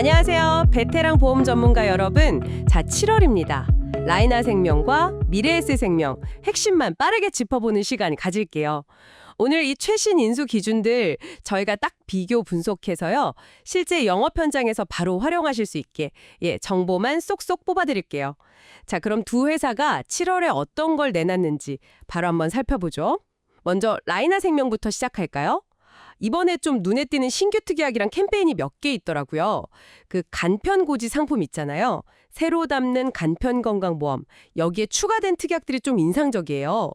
안녕하세요. 베테랑 보험 전문가 여러분. 자, 7월입니다. 라이나 생명과 미래에셋 생명 핵심만 빠르게 짚어보는 시간 가질게요. 오늘 이 최신 인수 기준들 저희가 딱 비교 분석해서요. 실제 영업 현장에서 바로 활용하실 수 있게 예, 정보만 쏙쏙 뽑아드릴게요. 자, 그럼 두 회사가 7월에 어떤 걸 내놨는지 바로 한번 살펴보죠. 먼저 라이나 생명부터 시작할까요? 이번에 좀 눈에 띄는 신규 특약이랑 캠페인이 몇 개 있더라고요. 그 간편고지 상품 있잖아요. 새로 담는 간편건강보험. 여기에 추가된 특약들이 좀 인상적이에요.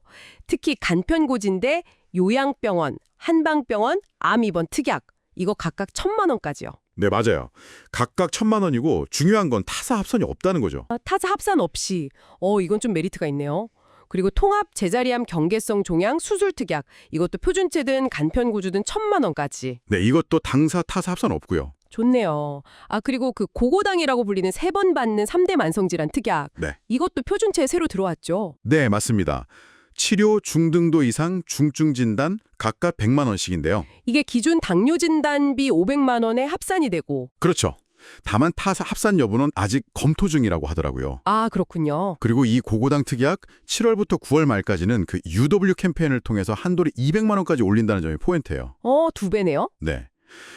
특히 간편고지인데 요양병원, 한방병원, 암입원 특약. 이거 각각 천만 원까지요. 네, 맞아요. 각각 천만 원이고 중요한 건 타사 합선이 없다는 거죠. 아, 타사 합산 없이. 어, 이건 좀 메리트가 있네요. 그리고 통합 제자리암 경계성 종양 수술 특약. 이것도 표준체든 간편고주든 천만 원까지. 네, 이것도 당사 타사 합선 없고요. 좋네요. 아, 그리고 그 고고당이라고 불리는 세 번 받는 삼대 만성질환 특약. 네. 이것도 표준체에 새로 들어왔죠. 네, 맞습니다. 치료 중등도 이상 중증 진단 각각 100만 원씩인데요. 이게 기준 당뇨 진단비 500만 원에 합산이 되고. 그렇죠. 다만 타사 합산 여부는 아직 검토 중이라고 하더라고요. 아, 그렇군요. 그리고 이 고고당 특약 7월부터 9월 말까지는 그 UW 캠페인을 통해서 한도를 200만 원까지 올린다는 점이 포인트예요. 어, 두 배네요. 네.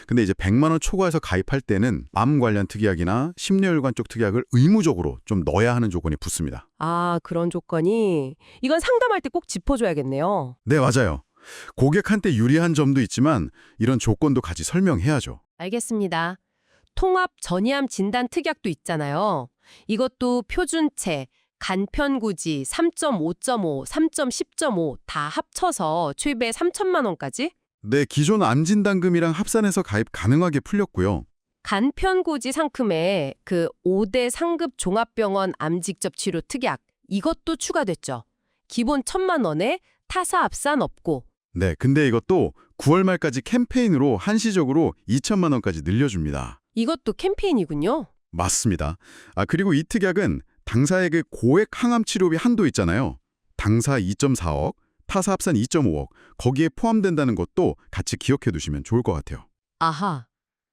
근데 이제 100만 원 초과해서 가입할 때는 암 관련 특약이나 심뇌혈관 쪽 특약을 의무적으로 좀 넣어야 하는 조건이 붙습니다. 아, 그런 조건이. 이건 상담할 때 꼭 짚어줘야겠네요. 네, 맞아요. 고객한테 유리한 점도 있지만 이런 조건도 같이 설명해야죠. 알겠습니다. 통합 전이암 진단 특약도 있잖아요. 이것도 표준체, 간편구지 3.5.5, 3.10.5 다 합쳐서 최대 3천만 원까지? 네, 기존 암 진단금이랑 합산해서 가입 가능하게 풀렸고요. 간편고지 상품에 그 5대 상급 종합병원 암 직접 치료 특약 이것도 추가됐죠. 기본 천만 원에 타사 합산 없고 네, 근데 이것도 9월 말까지 캠페인으로 한시적으로 2천만 원까지 늘려줍니다. 이것도 캠페인이군요. 맞습니다. 아, 그리고 이 특약은 당사의 그 고액 항암 치료비 한도 있잖아요. 당사 2.4억, 타사 합산 2.5억, 거기에 포함된다는 것도 같이 기억해 두시면 좋을 것 같아요. 아하.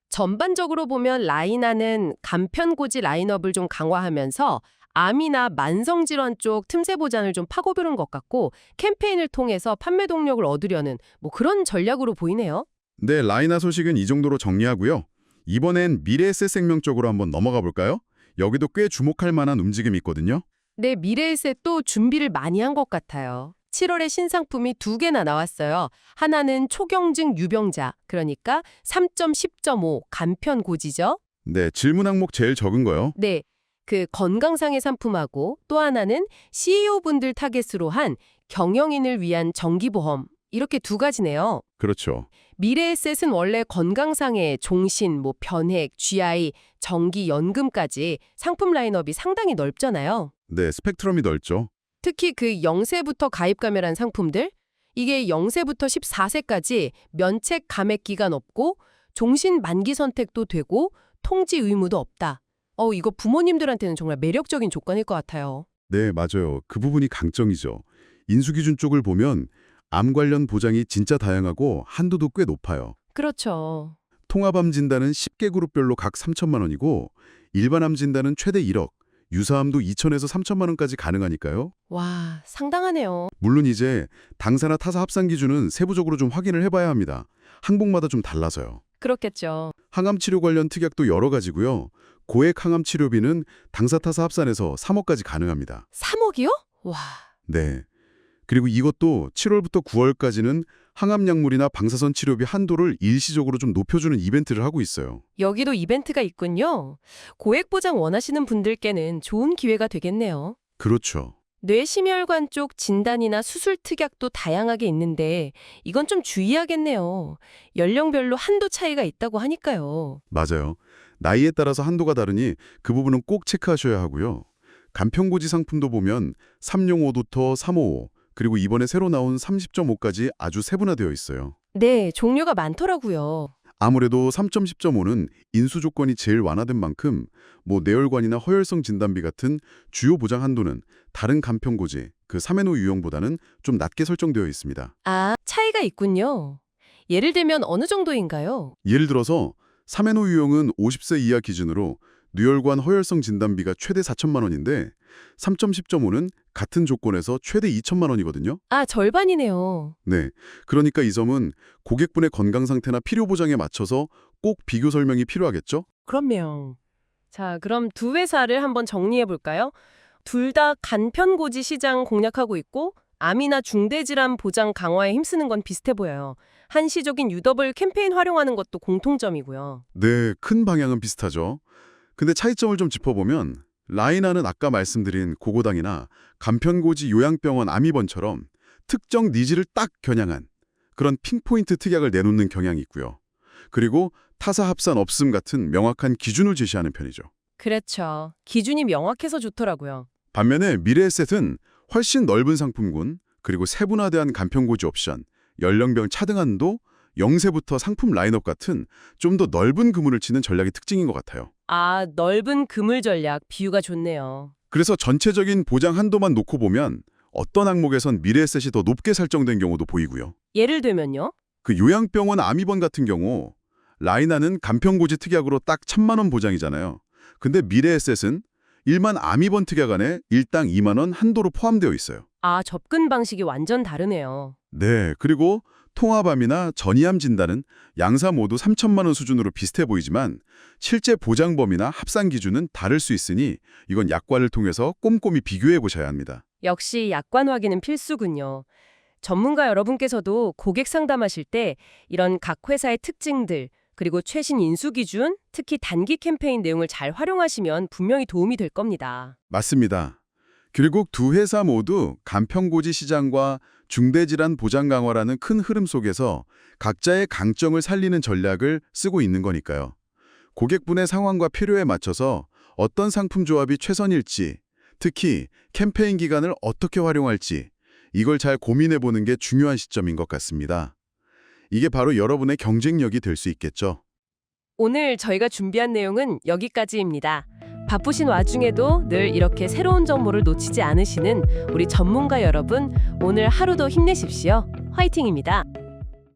전반적으로 보면 라이나는 간편고지 라인업을 좀 강화하면서 암이나 만성질환 쪽 틈새 보장을 좀 파고드는 것 같고 캠페인을 통해서 판매 동력을 얻으려는 뭐 그런 전략으로 보이네요. 네, 라이나 소식은 이 정도로 정리하고요. 이번엔 미래에셋 생명 쪽으로 한번 넘어가 볼까요? 여기도 꽤 주목할 만한 움직임이 있거든요. 네, 미래에셋도 준비를 많이 한 것 같아요. 7월에 신상품이 두 개나 나왔어요. 하나는 초경증 유병자, 그러니까 3.10.5 간편 고지죠. 네, 질문 항목 제일 적은 거요. 네, 그 건강상의 상품하고 또 하나는 CEO분들 타겟으로 한 경영인을 위한 정기보험 이렇게 두 가지네요. 그렇죠. 미래에셋은 원래 건강상의 종신, 뭐 변액, GI, 정기, 연금까지 상품 라인업이 상당히 넓잖아요. 네, 스펙트럼이 넓죠. 특히 그 0세부터 가입 감액한 상품들 이게 0세부터 14세까지 면책 감액 기간 없고 종신 만기 선택도 되고 통지 의무도 없다. 어 이거 부모님들한테는 정말 매력적인 조건일 것 같아요. 네, 맞아요. 그 부분이 강점이죠. 인수기준 쪽을 보면 암 관련 보장이 진짜 다양하고 한도도 꽤 높아요. 그렇죠. 통합암 진단은 10개 그룹별로 각 3천만 원이고 일반암 진단은 최대 1억, 유사암도 2천에서 3천만 원까지 가능하니까요. 와 상당하네요. 물론 이제 당사나 타사 합산 기준은 세부적으로 좀 확인을 해봐야 합니다. 항목마다 좀 달라서요. 그렇겠죠. 항암 치료 관련 특약도 여러 가지고요. 고액 항암 치료비는 당사 타사 합산해서 3억까지 가능합니다. 3억이요? 와 네. 그리고 이것도 7월부터 9월까지는 항암 약물이나 방사선 치료비 한도를 일시적으로 좀 높여주는 이벤트를 하고 있어요. 여기도 이벤트가 있군요. 고액 보장 원하시는 분들께는 좋은 기회가 되겠네요. 그렇죠. 뇌심혈관 쪽 진단이나 수술 특약도 다양하게 있는데 이건 좀 주의하겠네요. 연령별로 한도 차이가 있다고 하니까요. 맞아요. 나이에 따라서 한도가 다르니 그 부분은 꼭 체크하셔야 하고요. 간편고지 상품도 보면 3용오도터 355, 그리고 이번에 새로 나온 30.5까지 아주 세분화되어 있어요. 네, 종류가 많더라고요. 아무래도 3.10.5는 인수 조건이 제일 완화된 만큼 뭐 뇌혈관이나 허혈성 진단비 같은 주요 보장 한도는 다른 간편고지, 그 3회노 유형보다는 좀 낮게 설정되어 있습니다. 아, 차이가 있군요. 예를 들면 어느 정도인가요? 예를 들어서 삼해노 유형은 50세 이하 기준으로 뇌혈관 허혈성 진단비가 최대 4천만 원인데 3.10.5는 같은 조건에서 최대 2천만 원이거든요. 아, 절반이네요. 네. 그러니까 이 점은 고객분의 건강 상태나 필요 보장에 맞춰서 꼭 비교 설명이 필요하겠죠? 그럼요. 자, 그럼 두 회사를 한번 정리해 볼까요? 둘 다 간편고지 시장 공략하고 있고 암이나 중대질환 보장 강화에 힘쓰는 건 비슷해 보여요. 한시적인 유더블 캠페인 활용하는 것도 공통점이고요. 네, 큰 방향은 비슷하죠. 근데 차이점을 좀 짚어보면 라이나는 아까 말씀드린 고고당이나 간편고지 요양병원 암입원처럼 특정 니즈를 딱 겨냥한 그런 핑포인트 특약을 내놓는 경향이 있고요. 그리고 타사 합산 없음 같은 명확한 기준을 제시하는 편이죠. 그렇죠. 기준이 명확해서 좋더라고요. 반면에 미래에셋은 훨씬 넓은 상품군, 그리고 세분화된 간편고지 옵션, 연령별 차등 한도, 영세부터 상품 라인업 같은 좀 더 넓은 그물을 치는 전략이 특징인 것 같아요. 아, 넓은 그물 전략 비유가 좋네요. 그래서 전체적인 보장 한도만 놓고 보면 어떤 항목에선 미래에셋이 더 높게 설정된 경우도 보이고요. 예를 들면요. 그 요양병원 암입원 같은 경우 라이나는 간편고지 특약으로 딱 천만 원 보장이잖아요. 근데 미래에셋은 일반 암입원 특약 안에 일당 2만 원 한도로 포함되어 있어요. 아, 접근 방식이 완전 다르네요. 네, 그리고 통합암이나 전이암 진단은 양사 모두 3천만 원 수준으로 비슷해 보이지만 실제 보장 범위나 합산 기준은 다를 수 있으니 이건 약관을 통해서 꼼꼼히 비교해 보셔야 합니다. 역시 약관 확인은 필수군요. 전문가 여러분께서도 고객 상담하실 때 이런 각 회사의 특징들, 그리고 최신 인수 기준, 특히 단기 캠페인 내용을 잘 활용하시면 분명히 도움이 될 겁니다. 맞습니다. 결국 두 회사 모두 간편고지 시장과 중대질환 보장 강화라는 큰 흐름 속에서 각자의 강점을 살리는 전략을 쓰고 있는 거니까요. 고객분의 상황과 필요에 맞춰서 어떤 상품 조합이 최선일지, 특히 캠페인 기간을 어떻게 활용할지 이걸 잘 고민해 보는 게 중요한 시점인 것 같습니다. 이게 바로 여러분의 경쟁력이 될 수 있겠죠. 오늘 저희가 준비한 내용은 여기까지입니다. 바쁘신 와중에도 늘 이렇게 새로운 정보를 놓치지 않으시는 우리 전문가 여러분, 오늘 하루도 힘내십시오. 화이팅입니다.